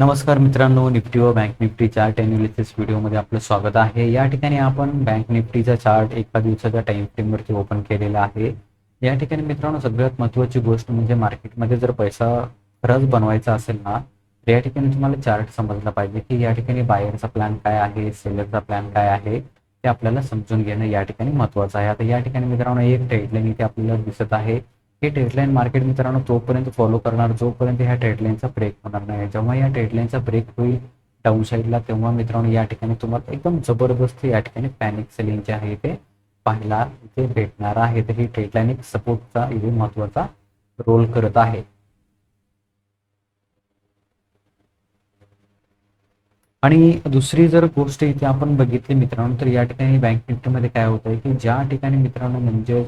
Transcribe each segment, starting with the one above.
नमस्कार मित्रांनो निफ्टी व बँक निफ्टी चार्ट अनालिसिस व्हिडिओमध्ये आपलं स्वागत आहे. या ठिकाणी आपण बँक निफ्टीचा चार्ट एका दिवसाच्या टाइम फ्रेमवरती ओपन केलेला आहे. या ठिकाणी मित्रांनो सगळ्यात महत्त्वाची गोष्ट म्हणजे मार्केटमध्ये जर पैसा खरंच बनवायचा असेल ना तर या ठिकाणी तुम्हाला चार्ट समजला पाहिजे की या ठिकाणी बायरचा प्लॅन काय आहे सेलरचा प्लॅन काय आहे ते आपल्याला समजून घेणं या ठिकाणी महत्त्वाचं आहे. आता या ठिकाणी मित्रांनो एक ट्रेडलाईन इथे आपल्याला दिसत आहे. हे ट्रेडलाईन मार्केट मित्रांनो तोपर्यंत फॉलो करणार जोपर्यंत ह्या ट्रेडलाईनचा ब्रेक होणार नाही. जेव्हा या ट्रेडलाईनचा ब्रेक होईल डाऊन साईडला तेव्हा मित्रांनो या ठिकाणी तुम्हाला एकदम जबरदस्त या ठिकाणी पॅनिक सेलिंग जे आहे ते पाहायला इथे भेटणार आहे. तर ही ट्रेडलाईन एक सपोर्टचा इथे महत्त्वाचा रोल करत आहे. आणि दुसरी जर गोष्ट इथे आपण बघितली मित्रांनो तर या ठिकाणी बँक निफ्टीमध्ये काय होत आहे की ज्या ठिकाणी मित्रांनो म्हणजे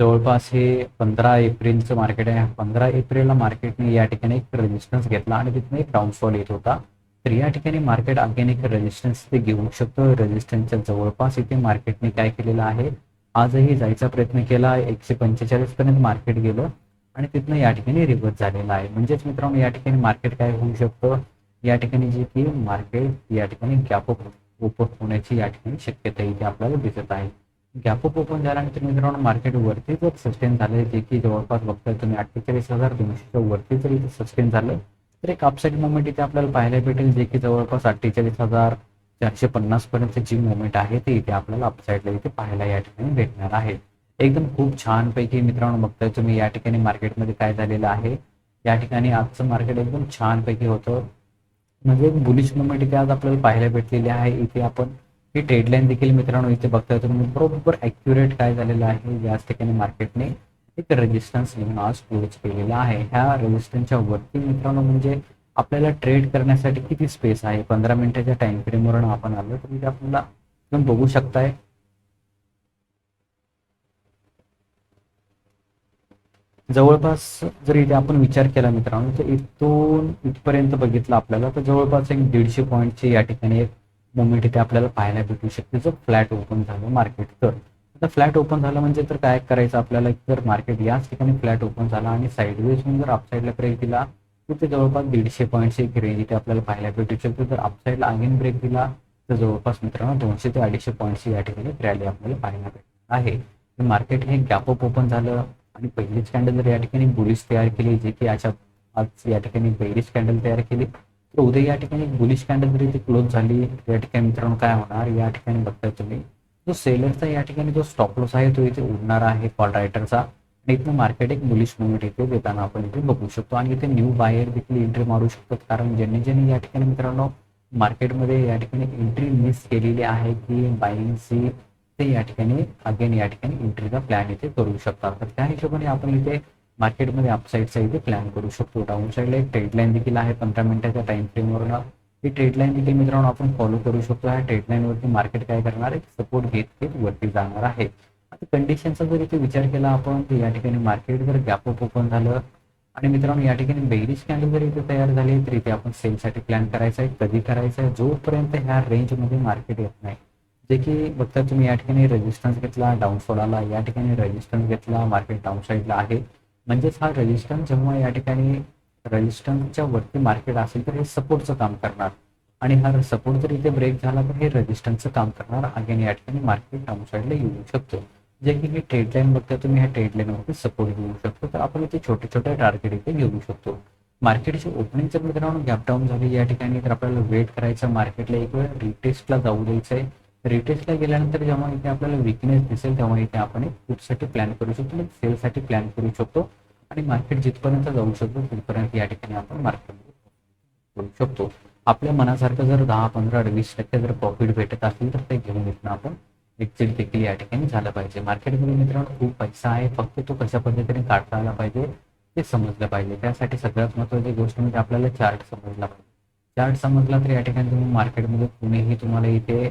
जवळपास हे पंधरा एप्रिलचं मार्केट आहे. पंधरा एप्रिलला मार्केटने या ठिकाणी एक रेजिस्टन्स घेतला आणि तिथून एक डाऊनफॉल येत होता. तर या ठिकाणी मार्केट अगेन एक रेजिस्टन्स ते घेऊ शकतो. रेजिस्टन्सच्या जवळपास इथे मार्केटने काय केलेलं आहे? आजही जायचा प्रयत्न केला. एकशे पंचेचाळीस पर्यंत मार्केट गेलं आणि तिथनं या ठिकाणी रिव्हर्स झालेला आहे. म्हणजेच मित्रांनो या ठिकाणी मार्केट काय होऊ शकतं? या ठिकाणी जे की मार्केट या ठिकाणी गॅप ओपन होण्याची या ठिकाणी शक्यता इथे आपल्याला दिसत आहे. गॅप अप ओपन झाल्यानंतर मित्रांनो मार्केट वरती जर सस्टेन झालं जे की जवळपास बघताय तुम्ही अठ्ठेचाळीस हजार दोनशेच्या वरती जर इथे सस्टेन झालं तर एक अपसाईड मुवमेंट इथे आपल्याला पाहायला भेटेल जे की जवळपास अठ्ठेचाळीस हजार चारशे पन्नास पर्यंत जी मुवमेंट आहे ती इथे आपल्याला अपसाईडला इथे पाहायला या ठिकाणी भेटणार आहे. एकदम खूप छान पैकी मित्रांनो बघताय तुम्ही या ठिकाणी मार्केटमध्ये काय झालेलं आहे. या ठिकाणी आजचं मार्केट एकदम छान पैकी होतं. म्हणजे बुलिश मुवमेंट इथे आज आपल्याला पाहायला भेटलेली आहे. इथे आपण ही ट्रेडलाईन देखील मित्रांनो इथे बघताय तुम्ही म्हणजे बरोबर ॲक्युरेट काय झालेलं आहे? याच ठिकाणी मार्केटने एक रेजिस्टन्स लिहून आज क्लोज केलेला आहे. ह्या रेजिस्टन्सच्या वरती मित्रांनो म्हणजे आपल्याला ट्रेड करण्यासाठी किती स्पेस आहे? पंधरा मिनिटाच्या टाइम फ्रेमवरून आपण आलो तर इथे आपल्याला तुम्ही बघू शकताय. जवळपास जर इथे आपण विचार केला मित्रांनो तर इथून इथपर्यंत बघितलं आपल्याला तर जवळपास एक दीडशे पॉईंटची या ठिकाणी एक मुवमेंट इथे आपल्याला पाहायला भेटू शकते. जर फ्लॅट ओपन झालं मार्केट तर आता फ्लॅट ओपन झालं म्हणजे तर काय करायचं आपल्याला? जर मार्केट याच ठिकाणी फ्लॅट ओपन झाला आणि साईडवेज म्हणून जर अपसाईडला ब्रेक दिला तर जवळपास दीडशे पॉईंटची एक रेंज इथे आपल्याला पाहायला भेटू शकते. जर अपसाईडला अगेन ब्रेक दिला तर जवळपास मित्रांनो दोनशे ते अडीचशे पॉईंटची या ठिकाणी रॅली आपल्याला पाहायला भेटणार आहे. मार्केट हे गॅप अप ओपन झालं आणि पहिलीच कॅन्डल जर या ठिकाणी बुलिश तयार केली जे की याच्या आज या ठिकाणी बेरिश कॅन्डल तयार केली तर उद्या या ठिकाणी बुलिश कॅन्डल जरी ती क्लोज झाली. या ठिकाणी मित्रांनो काय होणार? या ठिकाणी बघताय तुम्ही. जो सेलरचा या ठिकाणी जो स्टॉप लॉस आहे तो इथे उडणार आहे कॉल रायटरचा आणि इथनं मार्केट एक बुलिश मुवमेंट इथे देताना आपण इथे बघू शकतो. आणि इथे न्यू बायर देखील एंट्री मारू शकतात. कारण ज्यांनी ज्यांनी या ठिकाणी मित्रांनो मार्केटमध्ये या ठिकाणी एंट्री मिस केलेली आहे की बाईंगची ते या ठिकाणी अगेन या ठिकाणी एंट्रीचा प्लॅन इथे करू शकतात. तर त्या हिशोबाने आपण इथे मार्केटमध्ये अपसाईडचा इथे प्लॅन करू शकतो. डाऊन साईडला एक ट्रेडलाईन देखील आहे पंधरा मिनिटाच्या टाइम फ्रेमवरून ही ट्रेडलाईन देखील मित्रांनो आपण फॉलो करू शकतो. ह्या ट्रेडलाईनवरती मार्केट काय करणार आहे? सपोर्ट घेत घेत वरती जाणार आहे. आता कंडिशनचा जर इथे विचार केला आपण तर या ठिकाणी मार्केट जर गॅप अप ओपन झालं आणि मित्रांनो या ठिकाणी बेरिश कॅन्डल जर इथे तयार झाली तर इथे आपण सेलसाठी प्लॅन करायचा आहे. कधी करायचा आहे? जोपर्यंत ह्या रेंजमध्ये मार्केट येत नाही. जे की बघता तुम्ही या ठिकाणी रेजिस्टन्स घेतला डाऊनफॉल आला या ठिकाणी रेजिस्टन्स घेतला मार्केट डाऊन साईडला आहे. म्हणजेच हा रेजिस्टन्स जेव्हा या ठिकाणी रेजिस्टन्सच्या वरती मार्केट असेल तर हे सपोर्टचं काम करणार. आणि हा सपोर्ट जर इथे ब्रेक झाला तर हे रेजिस्टन्सचं काम करणार. अगेन या ठिकाणी मार्केट डाऊन साईडला येऊ शकतो. जे की हे ट्रेड लाईन बघता तुम्ही ह्या ट्रेडलाईनवरती सपोर्ट घेऊ शकतो. तर आपण इथे छोटे छोटे टार्गेट इथे घेऊ शकतो. मार्केटची ओपनिंग जर मित्रांनो गॅप डाऊन झाली. या ठिकाणी तर आपल्याला वेट करायचं मार्केटला एक वेळ रिटेस्टला जाऊ द्यायचं आहे रिटेस्टला गेल्यानंतर जेव्हा इथे आपल्याला विकनेस दिसेल तेव्हा इथे आपण एक प्लॅन करू शकतो एक सेलसाठी प्लॅन करू शकतो आणि मार्केट जिथपर्यंत जाऊ शकतो तिथपर्यंत या ठिकाणी आपण मार्केटमध्ये करू शकतो. आपल्या मनासारखं जर दहा पंधरा वीस टक्के जर प्रॉफिट भेटत असेल तर ते घेऊन येतं आपण एक्झिट देखील या ठिकाणी झालं पाहिजे. मार्केटमध्ये मित्रांनो खूप पैसा आहे. फक्त तो कशा पद्धतीने काढता आला पाहिजे ते समजलं पाहिजे. त्यासाठी सगळ्यात महत्त्वाची गोष्ट म्हणजे आपल्याला चार्ट समजला पाहिजे. चार्ट समजला तर या ठिकाणी तुम्ही मार्केटमध्ये कुणीही तुम्हाला इथे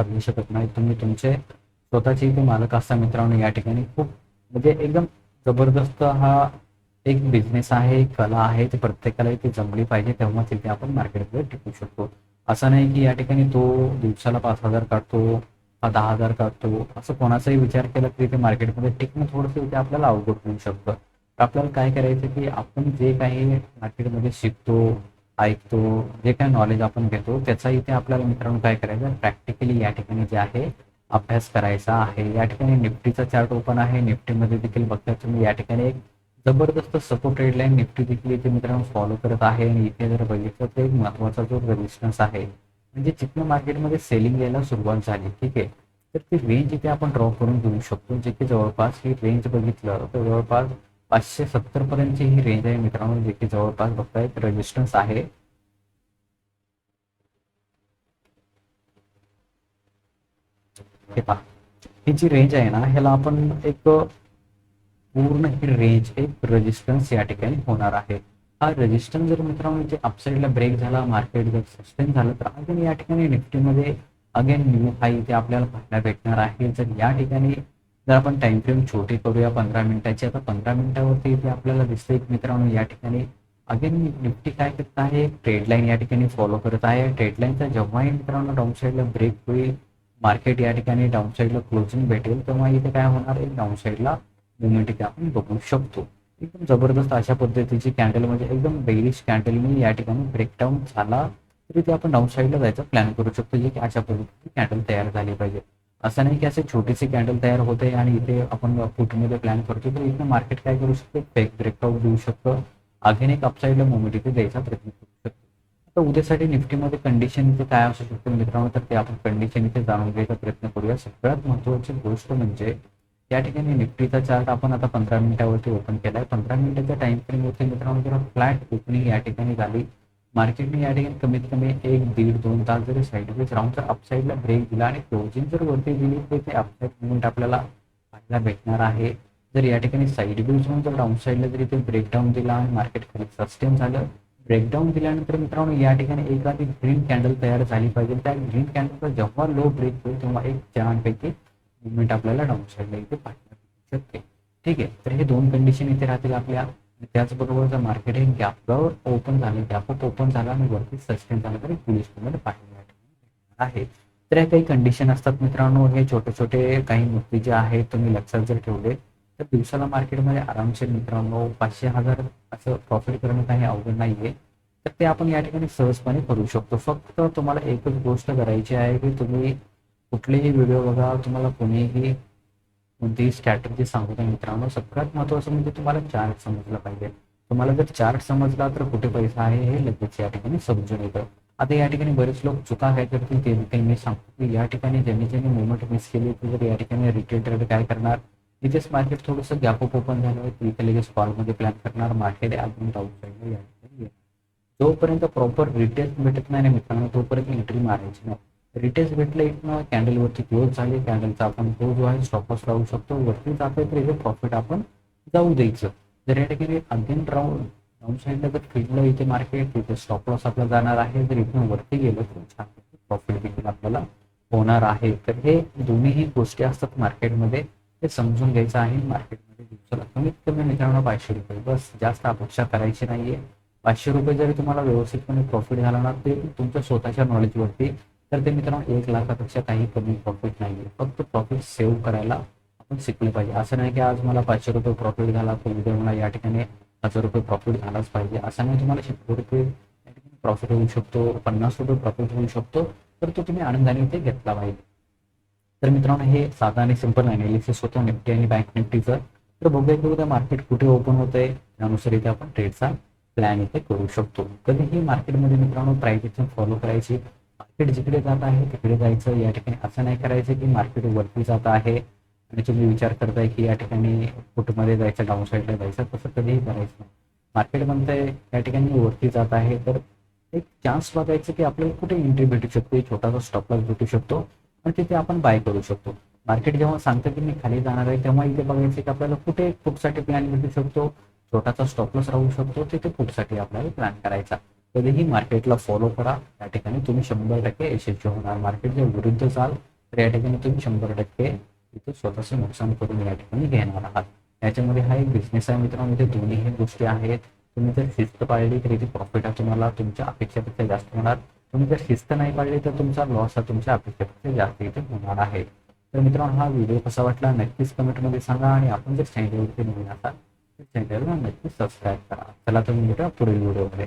हरवू शकत नाही. तुम्ही तुमचे स्वतःचे इथे मालक असता मित्रांनो या ठिकाणी खूप म्हणजे एकदम जबरदस्त हा एक बिझनेस आहे एक कला आहे. ते प्रत्येकाला इथे जमली पाहिजे तेव्हाच इथे आपण मार्केटमध्ये टिकू शकतो. असं नाही की या ठिकाणी तो दिवसाला पाच हजार काढतो हा दहा हजार काढतो. असं कोणाचाही विचार केला की ते मार्केटमध्ये टिकणं थोडंसं इथे आपल्याला अवघड होऊ शकतं. तर आपल्याला काय करायचं की आपण जे काही मार्केटमध्ये शिकतो ऐकतो जे काय नॉलेज आपण घेतो त्याचा इथे आपल्याला मित्रांनो काय करायचं प्रॅक्टिकली या ठिकाणी जे आहे अभ्यास करायचा आहे. या ठिकाणी निफ्टीचा चार्ट ओपन आहे. निफ्टीमध्ये देखील बघता तुम्ही या ठिकाणी एक जबरदस्त सपोर्ट रेड लाईन निफ्टी देखील इथे मित्रांनो फॉलो करत आहे. आणि इथे जर बघितलं तर एक महत्त्वाचा जो रेजिस्टन्स आहे म्हणजे चिकन मार्केटमध्ये सेलिंग यायला सुरुवात झाली. ठीक आहे? तर ती रेंज इथे आपण ड्रॉ करून घेऊ शकतो. जे की जवळपास ही रेंज बघितलं तर जवळपास पाचशे सत्तर पर्यंतची ही रेंज आहे मित्रांनो जे की जवळपास बघताय रेजिस्टन्स आहे. हे पहा ही जी रेंज आहे ना ह्याला आपण एक पूर्ण ही रेंज एक रेजिस्टन्स या ठिकाणी होणार आहे. हा रेजिस्टन्स जर मित्रांनो इथे अपसाईडला ब्रेक झाला मार्केट जर सस्टेन झालं तर अगेन या ठिकाणी निफ्टीमध्ये अगेन न्यू हाय इथे आपल्याला पाहायला भेटणार आहे. जर या ठिकाणी जर आपण टाइम फ्रेम छोटी करूया पंधरा मिनिटाची आता पंधरा मिनिटावरती इथे आपल्याला दिसतंय मित्रांनो या ठिकाणी अगेन निफ्टी काय करत आहे? ट्रेड लाईन या ठिकाणी फॉलो करत आहे. ट्रेड लाईनचा जेव्हाही मित्रांनो डाऊन साईडला ब्रेक होईल मार्केट या ठिकाणी डाऊन साईडला क्लोजिंग भेटेल तेव्हा इथे काय होणार आहे? डाऊन साईडला मुवमेंट इथे आपण बघू शकतो. एकदम जबरदस्त अशा पद्धतीची कॅन्डल म्हणजे एकदम बेरिश कॅन्डलने या ठिकाणी ब्रेकडाऊन झाला. तरी ते आपण डाऊन साईडला जायचा प्लॅन करू शकतो. जे की अशा पद्धतीची कॅन्डल तयार झाली पाहिजे. असं नाही की असे छोटीशी कॅन्डल तयार होते आणि इथे आपण फुटमध्ये प्लॅन करतो तर इथे मार्केट काय करू शकतो? फेक ब्रेकआउट देऊ शकतं. अगेन एक अपसाईडला मुवमेंट इथे द्यायचा प्रयत्न करू शकतो. तर उद्यासाठी निफ्टीमध्ये कंडिशन इथे काय असू शकतं मित्रांनो? तर ते आपण कंडिशन इथे जाणून घ्यायचा प्रयत्न करूया. सगळ्यात महत्त्वाची गोष्ट म्हणजे या ठिकाणी निफ्टीचा चार्ट आपण आता पंधरा मिनिटावरती ओपन केला आहे पंधरा मिनिटाच्या टाइम फ्रेमवरती मित्रांनो जर फ्लॅट ओपनिंग या ठिकाणी झाली. मार्केटने या ठिकाणी कमीत कमी एक दीड दोन तास जरी साईडवेज राहून जर अपसाईडला ब्रेक दिला आणि क्लोजिंग जर वरती दिली तर ते अपसाईड मुवमेंट आपल्याला पाहायला भेटणार आहे. जर या ठिकाणी साईडवेज होऊन जर डाऊन साईडला जरी ते ब्रेकडाऊन दिला आणि मार्केट खाली सस्टेन झालं ब्रेकडाऊन दिल्यानंतर मित्रांनो या ठिकाणी एखादी ग्रीन कॅन्डल तयार झाली पाहिजे. त्या ग्रीन कॅन्डलचा जेव्हा लो ब्रेक होईल तेव्हा एक छानपैकी मुवमेंट आपल्याला डाऊन साईडला इथे पाहायला शकते. ठीक आहे तर हे दोन कंडिशन इथे राहतील आपल्या. त्याचबरोबर जर मार्केट हे गॅपवर ओपन झालं गॅपअप ओपन झाला आणि वरती सस्टेन झालं तरी पुलिसमध्ये मध्ये आहे. तर या काही कंडिशन असतात मित्रांनो हे छोटे छोटे काही मुद्दे जे आहेत तुम्ही लक्षात जर ठेवले तर दिवसाला मार्केटमध्ये आरामशीर मित्रांनो पाचशे हजार असं प्रॉफिट करणं काही अवघड नाहीये. तर ते आपण या ठिकाणी सहजपणे करू शकतो. फक्त तुम्हाला एकच गोष्ट करायची आहे की तुम्ही कुठलेही व्हिडिओ बघा तुम्हाला कोणीही कोणतीही स्ट्रॅटेजी सांगू नये मित्रांनो. सगळ्यात महत्त्वाचं म्हणजे तुम्हाला चार्ट समजला पाहिजे. तुम्हाला जर चार्ट समजला तर कुठे पैसा आहे हे लगेच या ठिकाणी समजून येतं. आता या ठिकाणी बरेच लोक चुका काय करतील ते काही मी सांगतो. की या ठिकाणी ज्यांनी ज्यांनी मुवमेंट मिस केली होती तर या ठिकाणी रिटेल ट्रेड काय करणार? इथेच मार्केट थोडंसं गॅपअप ओपन झालं तिथे लगेच कॉलमध्ये प्लॅन करणार. मार्केट अजून डाऊन साईडला या ठिकाणी जोपर्यंत प्रॉपर रिटेल भेटत नाही मित्रांनो तोपर्यंत एंट्री मारायची नाही. रिटेल्स भेटलं इथनं कॅन्डलवरती क्लोज झाली कॅन्डलचा आपण तो जो आहे स्टॉपॉस लावू शकतो. वरती जातोय तर इथे प्रॉफिट आपण जाऊ द्यायचं. जर या ठिकाणी अगेन राऊंड डाऊन साईडला जर फिरलं इथे मार्केट तिथे स्टॉप लॉस आपला जाणार आहे. जर इथून वरती गेलं तर छान प्रॉफिट देखील आपल्याला होणार आहे. तर हे दोन्हीही गोष्टी असतात मार्केटमध्ये हे समजून घ्यायचं आहे. मार्केटमध्ये दिवसाला कमीत कमी मित्रांनो पाचशे रुपये. बस जास्त अपेक्षा करायची नाहीये. पाचशे रुपये जरी तुम्हाला व्यवस्थितपणे प्रॉफिट झाला ना ते तुमच्या स्वतःच्या नॉलेजवरती तर ते मित्रांनो एक लाखापेक्षा काही कमी प्रॉफिट नाही फक्त प्रॉफिट सेव्ह करायला आपण शिकले पाहिजे. असं नाही की आज मला पाचशे रुपये प्रॉफिट झाला तर उद्या मला या ठिकाणी हजार रुपये प्रॉफिट झालाच पाहिजे. असं नाही तुम्हाला शंभर रुपये प्रॉफिट होऊ शकतो पन्नास रुपये प्रॉफिट होऊ शकतो तर तो तुम्ही आनंदाने इथे घेतला पाहिजे. तर मित्रांनो हे साधा आणि सिंपल अनालिसिस होतं निफ्टी आणि बँक निफ्टीचं. तर बघूया की उद्या मार्केट कुठे ओपन होत आहे त्यानुसार इथे आपण ट्रेडचा प्लॅन इथे करू शकतो. कधीही मार्केटमध्ये मित्रांनो प्राइस फॉलो करायची मार्केट जिकडे जात आहे तिकडे जायचं. या ठिकाणी असं नाही करायचं की मार्केट वरती जात आहे आणि तुम्ही विचार करताय की या ठिकाणी फुटमध्ये जायचं डाऊन साईडला जायचं तसं कधीही करायचं नाही. मार्केट म्हणतंय या ठिकाणी वरती जात आहे तर एक चान्स बघायचं की आपल्याला कुठे एंट्री भेटू शकतो छोटासा स्टॉप लॉस भेटू शकतो आणि तिथे आपण बाय करू शकतो. मार्केट जेव्हा सांगतं की मी खाली जाणार आहे तेव्हा इथे बघायचं की आपल्याला कुठे फुटसाठी प्लॅन भेटू शकतो छोटासा स्टॉप लॉस राहू शकतो तिथे फुटसाठी आपल्याला प्लॅन करायचा. कधीही मार्केटला फॉलो करा. या ठिकाणी तुम्ही शंभर टक्के यशस्वी होणार. मार्केटच्या विरुद्ध चाल तर या ठिकाणी तुम्ही शंभर टक्के इथे स्वतःचं नुकसान करून या ठिकाणी घेणार आहात. याच्यामध्ये हा एक बिझनेस आहे मित्रांनो. इथे दोन्ही गोष्टी आहेत. तुम्ही जर शिस्त पाळली तर इथे प्रॉफिट हा तुम्हाला तुमच्या अपेक्षेपेक्षा जास्त होणार. तुम्ही जर शिस्त नाही पाळली तर तुमचा लॉस हा तुमच्या अपेक्षेपेक्षा जास्त इथे होणार आहे. तर मित्रांनो हा व्हिडिओ कसा वाटला नक्कीच कमेंटमध्ये सांगा. आणि आपण जर चॅनलवरती नवीन असाल तर चॅनलला नक्कीच सबस्क्राईब करा. चला तुम्ही भेटा पुढील व्हिडिओमध्ये